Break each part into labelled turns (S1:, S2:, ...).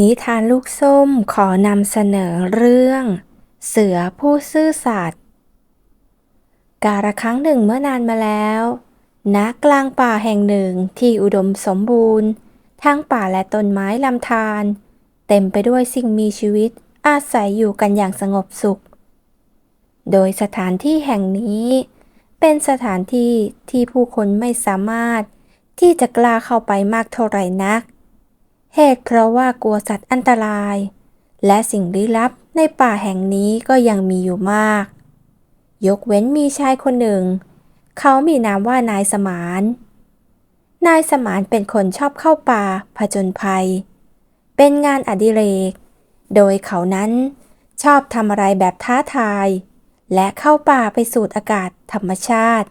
S1: นิทานลูกส้มขอนำเสนอเรื่อง เสือผู้ซื่อสัตย์กาละครั้งหนึ่งเมื่อนานมาแล้วณกลางป่าแห่งหนึ่งที่อุดมสมบูรณ์ ทั้งป่าและต้นไม้ลำธารเต็มไปด้วยสิ่งมีชีวิตอาศัยอยู่กันอย่างสงบสุข โดยสถานที่แห่งนี้ เป็นสถานที่ที่ผู้คนไม่สามารถที่จะกล้าเข้าไปมากเท่าไหร่นัก เหตุเพราะว่ากลัวสัตว์อันตราย และสิ่งลี้ลับในป่าแห่งนี้ก็ยังมีอยู่มาก ยกเว้นมีชายคนหนึ่ง เขามีนามว่านายสมาน นายสมานเป็นคนชอบเข้าป่าผจญภัย เป็นงานอดิเรก โดยเขานั้นชอบทำอะไรแบบท้าทาย และเข้าป่าไปสูดอากาศธรรมชาติ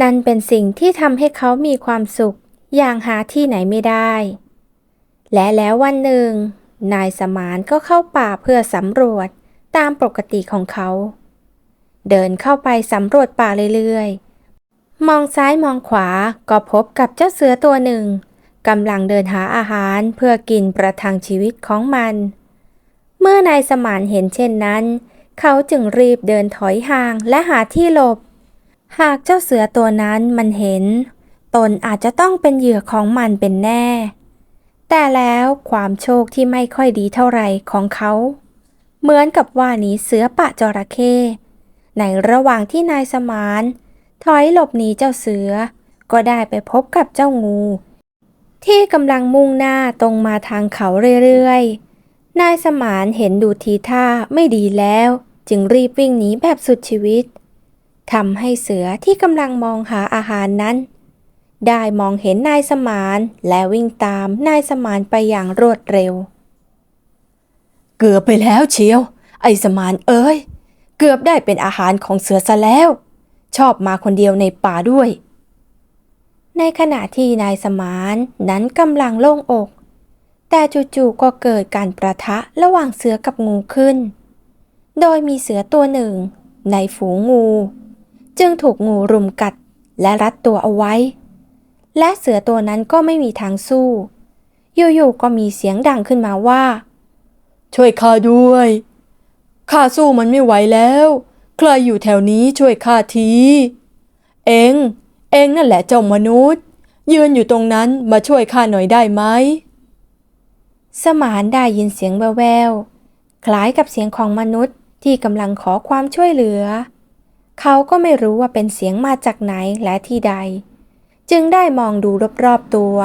S1: นั่นเป็นสิ่งที่ทำให้เขามีความสุขอย่างหาที่ไหนไม่ได้ และแล้ววันหนึ่ง นายสมานก็เข้าป่าเพื่อสำรวจตามปกติของเขา เดินเข้าไปสำรวจป่าเรื่อยๆ มองซ้ายมองขวาก็พบกับเจ้าเสือตัวหนึ่งกำลังเดินหาอาหารเพื่อกินประทังชีวิตของมัน เมื่อนายสมานเห็นเช่นนั้น เขาจึงรีบเดินถอยห่างและหาที่หลบ หากเจ้าเสือตัวนั้นมันเห็น ตนอาจจะต้องเป็นเหยื่อของมันเป็นแน่ แต่แล้วความโชคที่ไม่ค่อยดีเท่าไรของเขา เหมือนกับว่าหนีเสือปะจระเข้ในระหว่างที่นายสมาน ถอยหลบหนีเจ้าเสือ ก็ได้ไปพบกับเจ้างู ที่กำลังมุ่งหน้าตรงมาทางเขาเรื่อยๆ นายสมานเห็นดูทีท่าไม่ดีแล้ว จึงรีบวิ่งหนีแบบสุดชีวิตทำให้เสือที่กำลังมองหาอาหารนั้น ได้มองเห็นนายสมานและวิ่งตามนายสมานไปอย่างรวดเร็ว
S2: เกือบไปแล้วเชียว ไอ้สมานเอ้ย เกือบได้เป็นอาหารของเสือซะแล้ว ชอบมาคนเดียวในป่าด้วย
S1: ในขณะที่นายสมานนั้นกำลังโล่งอก แต่จู่ๆก็เกิดการประทะระหว่างเสือกับงูขึ้น โดยมีเสือตัวหนึ่ง ในฝูงงู จึงถูกงูรุมกัดและรัดตัวเอาไว้ และเสือตัวนั้นก็ไม่มีทางสู้อยู่ๆก็มีเสียงดังขึ้นมาว่า
S2: ช่วยข้าด้วยข้าสู้มันไม่ไหวแล้ว ใครอยู่แถวนี้ช่วยข้าที เองเองนั่นแหละเจ้ามนุษย์ ยืนอยู่ตรงนั้นมาช่วยข้าหน่อยได้ไหม
S1: สมานได้ยินเสียงแว่วๆ คล้ายกับเสียงของมนุษย์ที่กำลังขอความช่วยเหลือ เขาก็ไม่รู้ว่าเป็นเสียงมาจากไหนและที่ใด จึงได้มองดูรอบๆตัว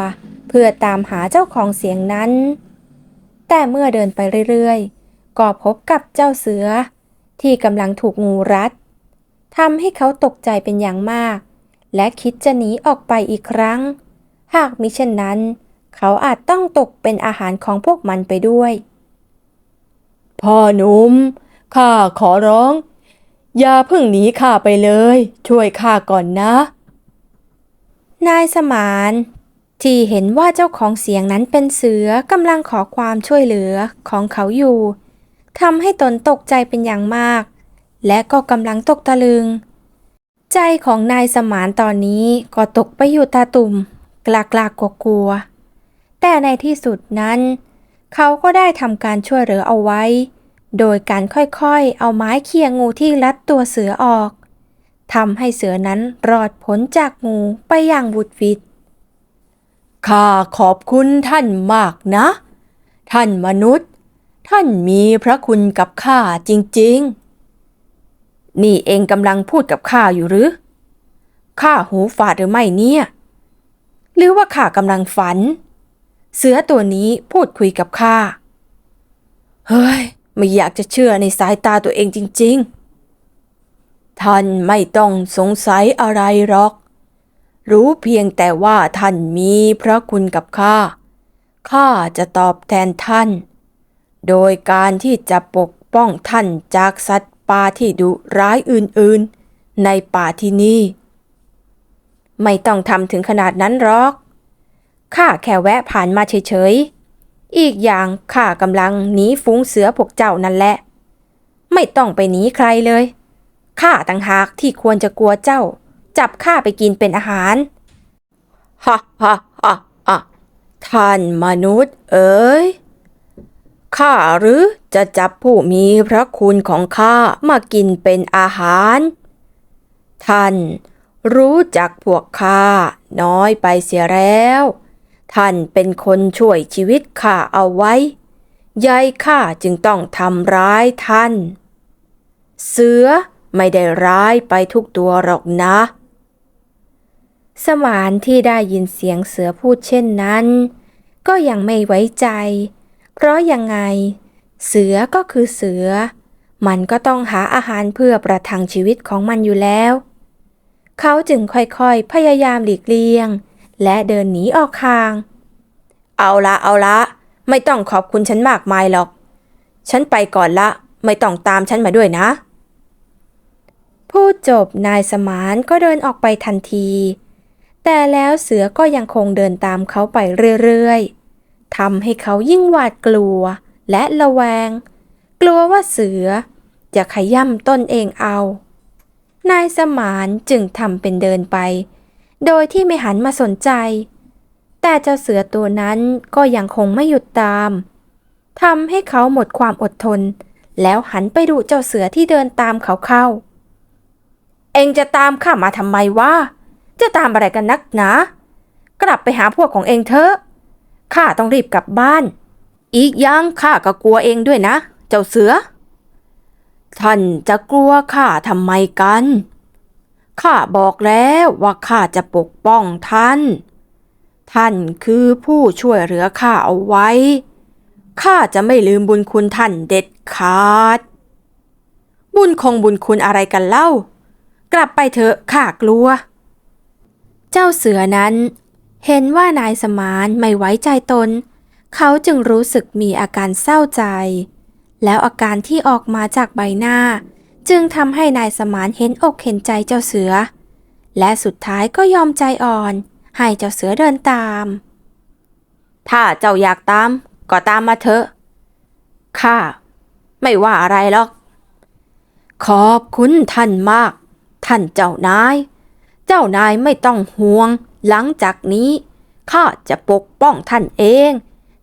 S1: เพื่อตามหาเจ้าของเสียงนั้น แต่เมื่อเดินไปเรื่อยๆ ก็พบกับเจ้าเสือ ที่กำลังถูกงูรัดทำให้เขาตกใจเป็นอย่างมาก และคิดจะหนีออกไปอีกครั้ง หากมิเช่นนั้น เขาอาจต้องตกเป็นอาหารของพวกมันไปด้วย
S2: พ่อหนุ่มข้าขอร้อง อย่าเพิ่งหนีข้าไปเลย ช่วยข้าก่อนนะ
S1: นายสมาน ที่เห็นว่าเจ้าของเสียงนั้นเป็นเสือกำลังขอความช่วยเหลือของเขาอยู่ทำให้ตนตกใจเป็นอย่างมาก และก็กำลังตกตะลึง ใจของนายสมานตอนนี้ก็ตกไปอยู่ตาตุ่ม กลากลากกลัวๆแต่ในที่สุดนั้น เขาก็ได้ทำการช่วยเหลือเอาไว้ โดยการค่อยๆ เอาไม้เคี่ยงูที่รัดตัวเสือออก ทำให้เสือนั้นรอดพ้นจากงูไปอย่างบุดวิด
S2: ข้าขอบคุณท่านมากนะ ท่านมนุษย์ ท่านมีพระคุณกับข้าจริง ๆ นี่เองกำลังพูดกับข้าอยู่หรือข้าหูฝาดหรือไม่เนี่ย หรือว่าข้ากำลังฝัน เสือตัวนี้พูดคุยกับข้า เฮ้ย ไม่อยากจะเชื่อในสายตาตัวเองจริง ๆ ท่านไม่ต้องสงสัยอะไรหรอก รู้เพียงแต่ว่าท่านมีพระคุณกับข้า ข้าจะตอบแทนท่าน โดยการที่จะปกป้องท่านจากสัตว์ป่าที่ดุร้ายอื่นๆ ในป่าที่นี่ ไม่ต้องทำถึงขนาดนั้นหรอก ข้าแค่แวะผ่านมาเฉยๆ อีกอย่างข้ากำลังหนีฝูงเสือพวกเจ้านั่นแหละ ไม่ต้องไปหนีใครเลย ข้าต่างหากที่ควรจะกลัวเจ้า จับข้าไปกินเป็นอาหารฮ่าฮ่าฮ่าฮ่าท่านมนุษย์เอ๋ยข้าหรือจะจับผู้มีพระคุณของข้ามากินเป็นอาหาร ท่านรู้จักพวกข้าน้อยไปเสียแล้ว ท่านเป็นคนช่วยชีวิตข้าเอาไว้ยายข้าจึงต้องทำร้ายท่าน เสือ ไม่ได้ร้ายไปทุกตัวหรอกนะ
S1: สมานที่ได้ยินเสียงเสือพูดเช่นนั้น ก็ยังไม่ไว้ใจ เพราะยังไง เสือก็คือเสือ มันก็ต้องหาอาหารเพื่อประทังชีวิตของมันอยู่แล้ว เขาจึงค่อยๆ พยายามหลีกเลี่ยง และเดินหนีออกทาง
S2: เอาละเอาละ ไม่ต้องขอบคุณฉันมากมายหรอก ฉันไปก่อนละ ไม่ต้องตามฉันมาด้วยนะ
S1: พูดจบนายสมานก็เดินออกไปทันที แต่แล้วเสือก็ยังคงเดินตามเขาไปเรื่อยๆทำให้เขายิ่งหวาดกลัวและระแวง กลัวว่าเสือ จะขย่ำต้นเองเอา นายสมานจึงทำเป็นเดินไป โดยที่ไม่หันมาสนใจ แต่เจ้าเสือตัวนั้นก็ยังคงไม่หยุดตามทำให้เขาหมดความอดทน แล้วหันไปดูเจ้าเสือที่เดินตามเขาเข้า
S2: เองจะตามข้ามาทำไมวะ จะตามอะไรกันนักหนา กลับไปหาพวกของเองเถอะ ข้าต้องรีบกลับบ้าน อีกอย่างข้าก็กลัวเองด้วยนะ เจ้าเสือ ท่านจะกลัวข้าทำไมกัน ข้าบอกแล้วว่าข้าจะปกป้องท่าน ท่านคือผู้ช่วยเหลือข้าเอาไว้ ข้าจะไม่ลืมบุญคุณท่านเด็ดขาด บุญคงบุญคุณอะไรกันเล่า กลับไปเถอะข้ากลัว
S1: เจ้าเสือนั้น เห็นว่านายสมานไม่ไว้ใจตน เขาจึงรู้สึกมีอาการเศร้าใจ แล้วอาการที่ออกมาจากใบหน้า จึงทำให้นายสมานเห็นอกเห็นใจเจ้าเสือ และสุดท้ายก็ยอมใจอ่อน ให้เจ้าเสือเดินตาม
S2: ถ้าเจ้าอยากตาม ก็ตามมาเถอะข้าไม่ว่าอะไรหรอก ขอบคุณท่านมาก ท่านเจ้านาย เจ้านายไม่ต้องห่วง หลังจากนี้ข้าจะปกป้องท่านเอง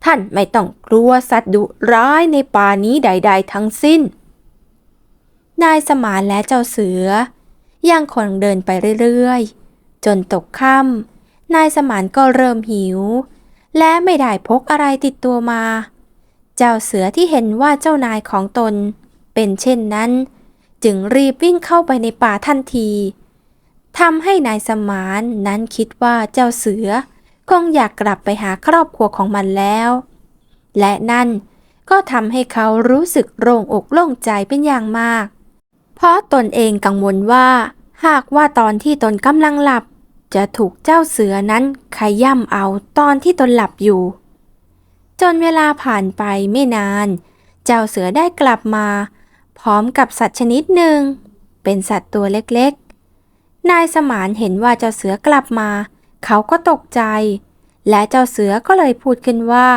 S2: ท่านไม่ต้องกลัวสัตว์ดุร้ายในป่านี้ใด ๆ ทั้งสิ้น
S1: นายสมานและเจ้าเสือยังคงเดินไปเรื่อยๆ จนตกค่ำนายสมานก็เริ่มหิว และไม่ได้พกอะไรติดตัวมา เจ้าเสือที่เห็นว่าเจ้านายของตน เป็นเช่นนั้น จึงรีบวิ่งเข้าไปในป่าทันทีทำให้นายสมานนั้นคิดว่าเจ้าเสือ คงอยากกลับไปหาครอบครัวของมันแล้ว และนั่นก็ทำให้เขารู้สึกโล่งอกโล่งใจเป็นอย่างมาก เพราะตนเองกังวลว่า หากว่าตอนที่ตนกำลังหลับ จะถูกเจ้าเสือนั้นขย่ำเอาตอนที่ตนหลับอยู่ จนเวลาผ่านไปไม่นาน เจ้าเสือได้กลับมา พร้อมกับสัตว์ชนิดหนึ่ง เป็นสัตว์ตัวเล็กๆ นายสมานเห็นว่าเจ้าเสือกลับมา เขาก็ตกใจ และเจ้าเสือก็เลยพูดขึ้นว่า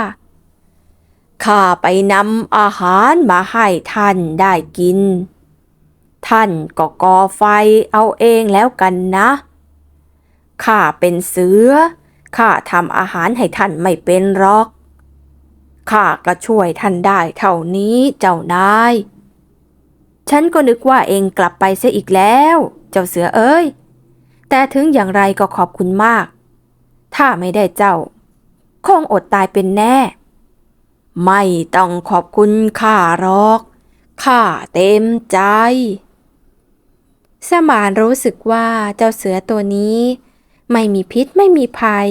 S2: ข้าไปนำอาหารมาให้ท่านได้กิน ท่านก็ก่อไฟเอาเองแล้วกันนะข้าเป็นเสือข้าทำอาหารให้ท่านไม่เป็นหรอกข้าก็ช่วยท่านได้เท่านี้เจ้านาย ฉันก็นึกว่าเองกลับไปเสียอีกแล้ว เจ้าเสือเอ้ย แต่ถึงอย่างไรก็ขอบคุณมาก ถ้าไม่ได้เจ้า คงอดตายเป็นแน่ ไม่ต้องขอบคุณข้าหรอกข้าเต็มใจ
S1: สมานรู้สึกว่าเจ้าเสือตัวนี้ ไม่มีพิษไม่มีภัย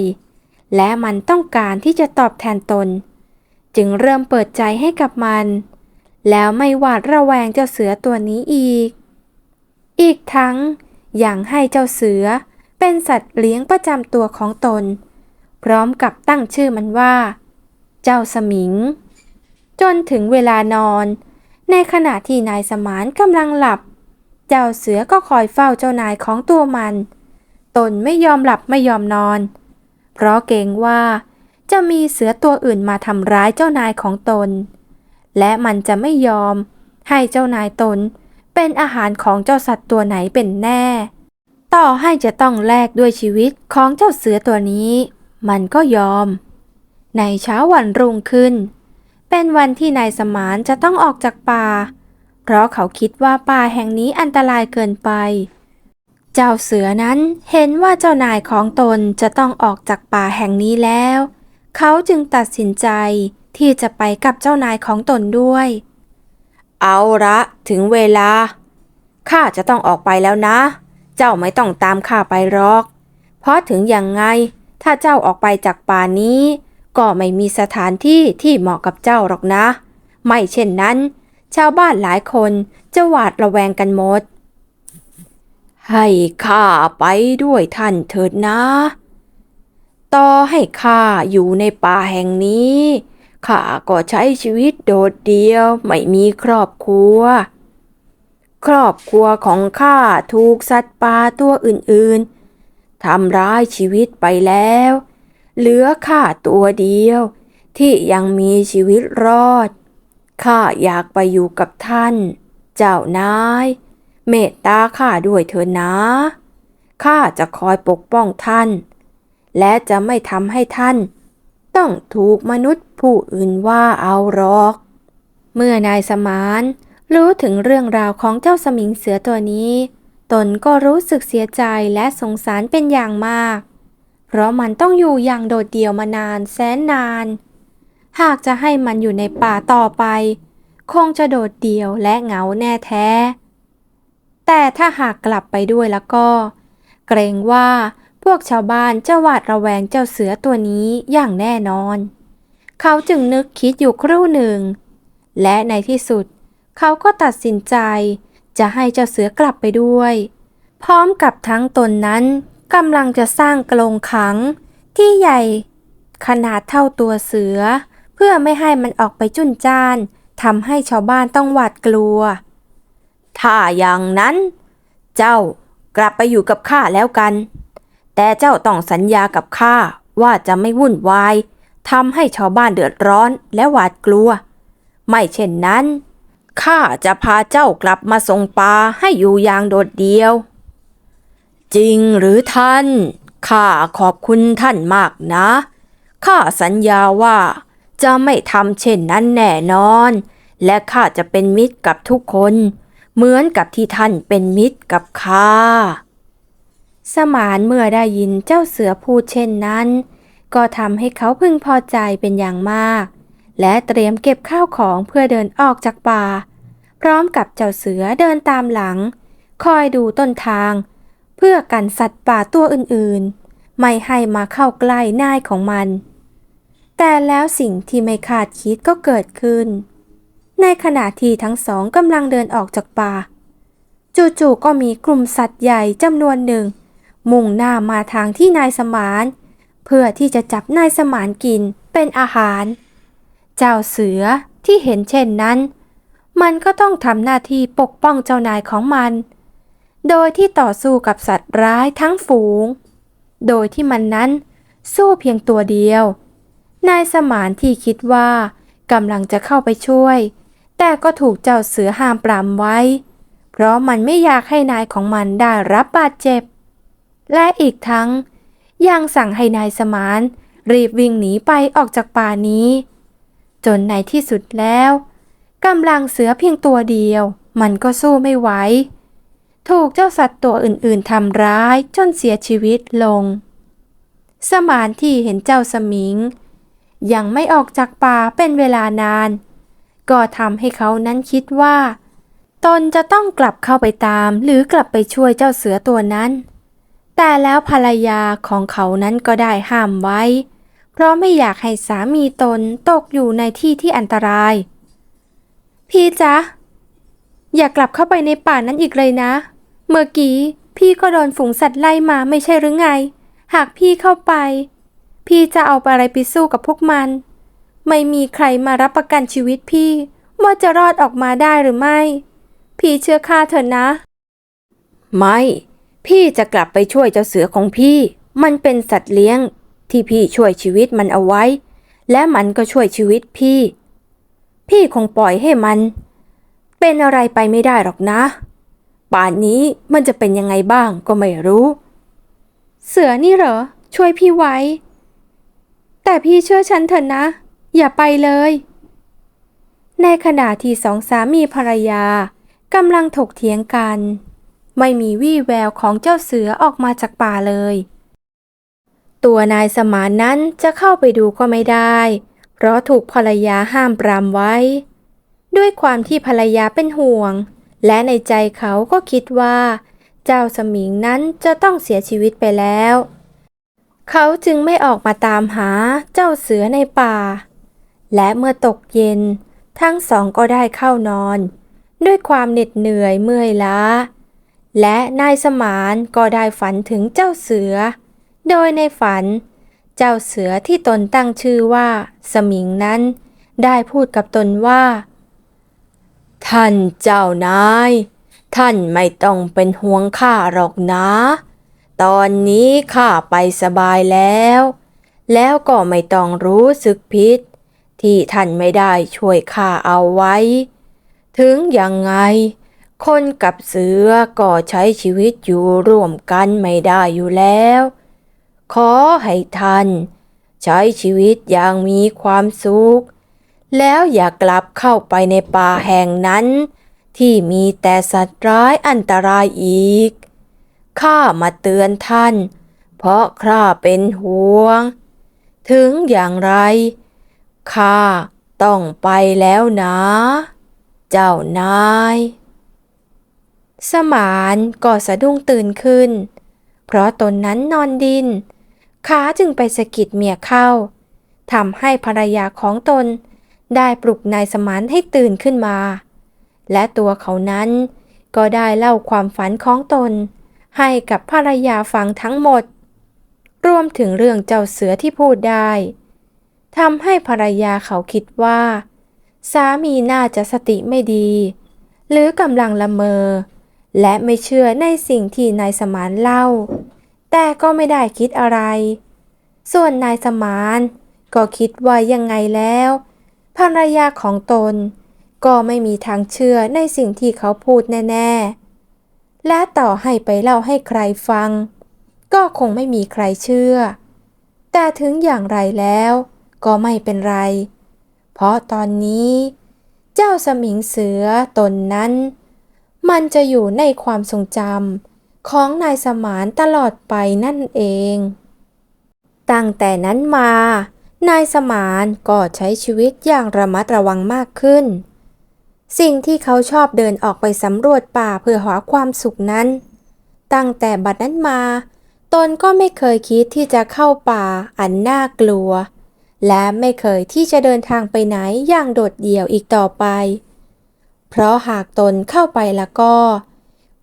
S1: และมันต้องการที่จะตอบแทนตน จึงเริ่มเปิดใจให้กับมัน แล้วไม่หวาดระแวงเจ้าเสือตัวนี้อีก อีกทั้งยังให้เจ้าเสือเป็นสัตว์เลี้ยงประจำตัวของตน พร้อมกับตั้งชื่อมันว่า เจ้าสมิง จนถึงเวลานอน ในขณะที่นายสมานกำลังหลับ เจ้าเสือก็คอยเฝ้าเจ้านายของตัวมัน ตนไม่ยอมหลับไม่ยอมนอน เพราะเกรงว่าจะมีเสือตัวอื่นมาทำร้ายเจ้านายของตน และมันจะไม่ยอม ให้เจ้านายตน เป็นอาหารของเจ้าสัตว์ตัวไหนเป็นแน่ ต่อให้จะต้องแลกด้วยชีวิตของเจ้าเสือตัวนี้ มันก็ยอม ในเช้าวันรุ่งขึ้น เป็นวันที่นายสมานจะต้องออกจากป่า เพราะเขาคิดว่าป่าแห่งนี้อันตรายเกินไปเจ้าเสือนั้นเห็นว่าเจ้านายของตนจะต้องออกจากป่าแห่งนี้แล้ว เขาจึงตัดสินใจ ที่จะไปกับเจ้านายของตนด้วย
S2: เอาละถึงเวลา ข้าจะต้องออกไปแล้วนะ เจ้าไม่ต้องตามข้าไปหรอก เพราะถึงอย่างไง ถ้าเจ้าออกไปจากป่านี้ ก็ไม่มีสถานที่ที่เหมาะกับเจ้าหรอกนะ ไม่เช่นนั้น ชาวบ้านหลายคนจะหวาดระแวงกันหมด ให้ข้าไปด้วยท่านเถิดนะ ต่อให้ข้าอยู่ในป่าแห่งนี้ ข้าก็ใช้ชีวิตโดดเดี่ยวไม่มีครอบครัว ครอบครัวของข้าถูกสัตว์ป่าตัวอื่นๆทำร้ายชีวิตไปแล้ว เหลือข้าตัวเดียว ที่ยังมีชีวิตรอด ข้าอยากไปอยู่กับท่าน เจ้านาย เมตตาข้าด้วยเถิดนะข้าจะคอยปกป้องท่าน และจะไม่ทำให้ท่าน ต้องถูกมนุษย์ผู้อื่นว่าเอาหรอก
S1: เมื่อนายสมานรู้ถึงเรื่องราวของเจ้าสมิงเสือตัวนี้ ตนก็รู้สึกเสียใจและสงสารเป็นอย่างมาก เพราะมันต้องอยู่อย่างโดดเดี่ยวมานานแสนนาน หากจะให้มันอยู่ในป่าต่อไป คงจะโดดเดี่ยวและเหงาแน่แท้ แต่ถ้าหากกลับไปด้วยแล้วก็ เกรงว่า พวกชาวบ้านจะหวาดระแวงเจ้าเสือตัวนี้อย่างแน่นอน เขาจึงนึกคิดอยู่ครู่หนึ่ง และในที่สุด เขาก็ตัดสินใจจะให้เจ้าเสือกลับไปด้วย พร้อมกับทั้งตนนั้นกำลังจะสร้างกรงขัง ที่ใหญ่ขนาดเท่าตัวเสือ เพื่อไม่ให้มันออกไปจุนจ้านทำให้ชาวบ้านต้องหวาดกลัว
S2: ถ้าอย่างนั้น เจ้ากลับไปอยู่กับข้าแล้วกัน แต่เจ้าต้องสัญญากับข้าว่าจะไม่วุ่นวายทำให้ชาวบ้านเดือดร้อนและหวาดกลัว ไม่เช่นนั้นข้าจะพาเจ้ากลับมาส่งปลาให้อยู่อย่างโดดเดียว จริงหรือท่านข้าขอบคุณท่านมากนะข้าสัญญาว่าจะไม่ทำเช่นนั้นแน่นอน และข้าจะเป็นมิตรกับทุกคน เหมือนกับที่ท่านเป็นมิตรกับข้า
S1: สมานเมื่อได้ยินเจ้าเสือพูดเช่นนั้น ก็ทำให้เขาพึงพอใจเป็นอย่างมาก และเตรียมเก็บข้าวของเพื่อเดินออกจากป่า พร้อมกับเจ้าเสือเดินตามหลัง คอยดูต้นทาง เพื่อกันสัตว์ป่าตัวอื่นๆ ไม่ให้มาเข้าใกล้นายของมัน แต่แล้วสิ่งที่ไม่คาดคิดก็เกิดขึ้น ในขณะที่ทั้งสองกำลังเดินออกจากป่า จู่ๆก็มีกลุ่มสัตว์ใหญ่จำนวนหนึ่ง มุ่งหน้ามาทางที่นายสมาน เพื่อที่จะจับนายสมานกินเป็นอาหาร เจ้าเสือที่เห็นเช่นนั้น มันก็ต้องทำหน้าที่ปกป้องเจ้านายของมัน โดยที่ต่อสู้กับสัตว์ร้ายทั้งฝูง โดยที่มันนั้นสู้เพียงตัวเดียว นายสมานที่คิดว่ากำลังจะเข้าไปช่วย แต่ก็ถูกเจ้าเสือห้ามปรามไว้ เพราะมันไม่อยากให้นายของมันได้รับบาดเจ็บ และอีกทั้ง ยังสั่งให้นายสมาน รีบวิ่งหนีไปออกจากป่านี้ จนในที่สุดแล้วกำลังเสือเพียงตัวเดียว มันก็สู้ไม่ไหวถูกเจ้าสัตว์ตัวอื่นๆทำร้ายจนเสียชีวิตลง สมานที่เห็นเจ้าสมิง ยังไม่ออกจากป่าเป็นเวลานาน ก็ทำให้เขานั้นคิดว่า ตนจะต้องกลับเข้าไปตามหรือกลับไปช่วยเจ้าเสือตัวนั้น แต่แล้วภรรยาของเขานั้นก็ได้ห้ามไว้ เพราะไม่อยากให้สามีตนตกอยู่ในที่ที่อันตราย พี่จ๊ะ อย่ากลับเข้าไปในป่านั้นอีกเลยนะ เมื่อกี้พี่ก็โดนฝูงสัตว์ไล่มาไม่ใช่หรือไง หากพี่เข้าไป พี่จะเอาอะไรไปสู้กับพวกมัน ไม่มีใครมารับประกันชีวิตพี่ ว่าจะรอดออกมาได้หรือไม่ พี่เชื่อข้าเถอะนะ
S2: ไม่ พี่จะกลับไปช่วยเจ้าเสือของพี่ มันเป็นสัตว์เลี้ยง ที่พี่ช่วยชีวิตมันเอาไว้ และมันก็ช่วยชีวิตพี่ พี่คงปล่อยให้มัน เป็นอะไรไปไม่ได้หรอกนะ ป่านนี้มันจะเป็นยังไงบ้างก็ไม่รู้
S1: เสือนี่เหรอ ช่วยพี่ไว้ แต่พี่เชื่อฉันเถอะนะ อย่าไปเลย ในขณะที่สองสามีภรรยากำลังถกเถียงกัน ไม่มีวี่แววของเจ้าเสือออกมาจากป่าเลย ตัวนายสมานนั้นจะเข้าไปดูก็ไม่ได้ เพราะถูกภรรยาห้ามปรามไว้ ด้วยความที่ภรรยาเป็นห่วง และในใจเขาก็คิดว่า เจ้าสมิงนั้นจะต้องเสียชีวิตไปแล้ว เขาจึงไม่ออกมาตามหาเจ้าเสือในป่า และเมื่อตกเย็น ทั้งสองก็ได้เข้านอน ด้วยความเหน็ดเหนื่อยเมื่อยล้า และนายสมานก็ได้ฝันถึงเจ้าเสือ โดยในฝัน เจ้าเสือที่ตนตั้งชื่อว่า สมิงนั้น ได้พูดกับตนว่า
S2: ท่านเจ้านาย ท่านไม่ต้องเป็นห่วงข้าหรอกนะ ตอนนี้ข้าไปสบายแล้ว แล้วก็ไม่ต้องรู้สึกผิดที่ท่านไม่ได้ช่วยข้าเอาไว้ ถึงยังไง คนกับเสือก็ใช้ชีวิตอยู่ร่วมกันไม่ได้อยู่แล้ว ขอให้ท่านใช้ชีวิตอย่างมีความสุข แล้วอย่ากลับเข้าไปในป่าแห่งนั้น ที่มีแต่สัตว์ร้ายอันตรายอีก ข้ามาเตือนท่าน เพราะข้าเป็นห่วง ถึงอย่างไร ข้าต้องไปแล้วนะ เจ้านาย
S1: สมานก็สะดุ้งตื่นขึ้น เพราะตนนั้นนอนดิน ขาจึงไปสะกิดเมียเข้าทำให้ภรรยาของตนได้ปลุกนายสมานให้ตื่นขึ้นมา และตัวเขานั้นก็ได้เล่าความฝันของตน ให้กับภรรยาฟังทั้งหมด รวมถึงเรื่องเจ้าเสือที่พูดได้ทำให้ภรรยาเขาคิดว่า สามีน่าจะสติไม่ดี หรือกำลังละเมอ และไม่เชื่อในสิ่งที่นายสมานเล่า แต่ก็ไม่ได้คิดอะไร ส่วนนายสมานก็คิดว่ายังไงแล้ว ภรรยาของตน ก็ไม่มีทางเชื่อในสิ่งที่เขาพูดแน่ ๆ และต่อให้ไปเล่าให้ใครฟัง ก็คงไม่มีใครเชื่อ แต่ถึงอย่างไรแล้ว ก็ไม่เป็นไร เพราะตอนนี้ เจ้าสมิงเสือตนนั้น มันจะอยู่ในความทรงจำของนายสมานตลอดไปนั่นเอง ตั้งแต่นั้นมา นายสมานก็ใช้ชีวิตอย่างระมัดระวังมากขึ้น สิ่งที่เขาชอบเดินออกไปสำรวจป่าเพื่อหาความสุขนั้น ตั้งแต่บัดนั้นมา ตนก็ไม่เคยคิดที่จะเข้าป่าอันน่ากลัว และไม่เคยที่จะเดินทางไปไหนอย่างโดดเดี่ยวอีกต่อไป เพราะหากตนเข้าไปแล้วก็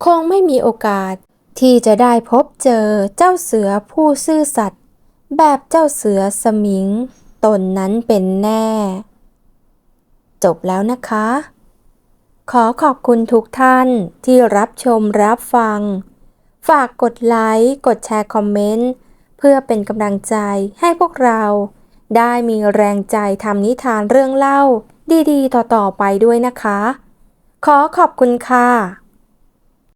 S1: คงไม่มีโอกาสที่จะได้พบเจอเจ้าเสือผู้ซื่อสัตย์แบบเจ้าเสือสมิง ตนนั้นเป็นแน่ จบแล้วนะคะ ขอขอบคุณทุกท่านที่รับชมรับฟัง ฝากกดไลค์ กดแชร์คอมเมนต์ เพื่อเป็นกำลังใจให้พวกเรา ได้มีแรงใจทำนิทานเรื่องเล่าดีๆ ต่อๆไปด้วยนะคะ ขอขอบคุณค่ะ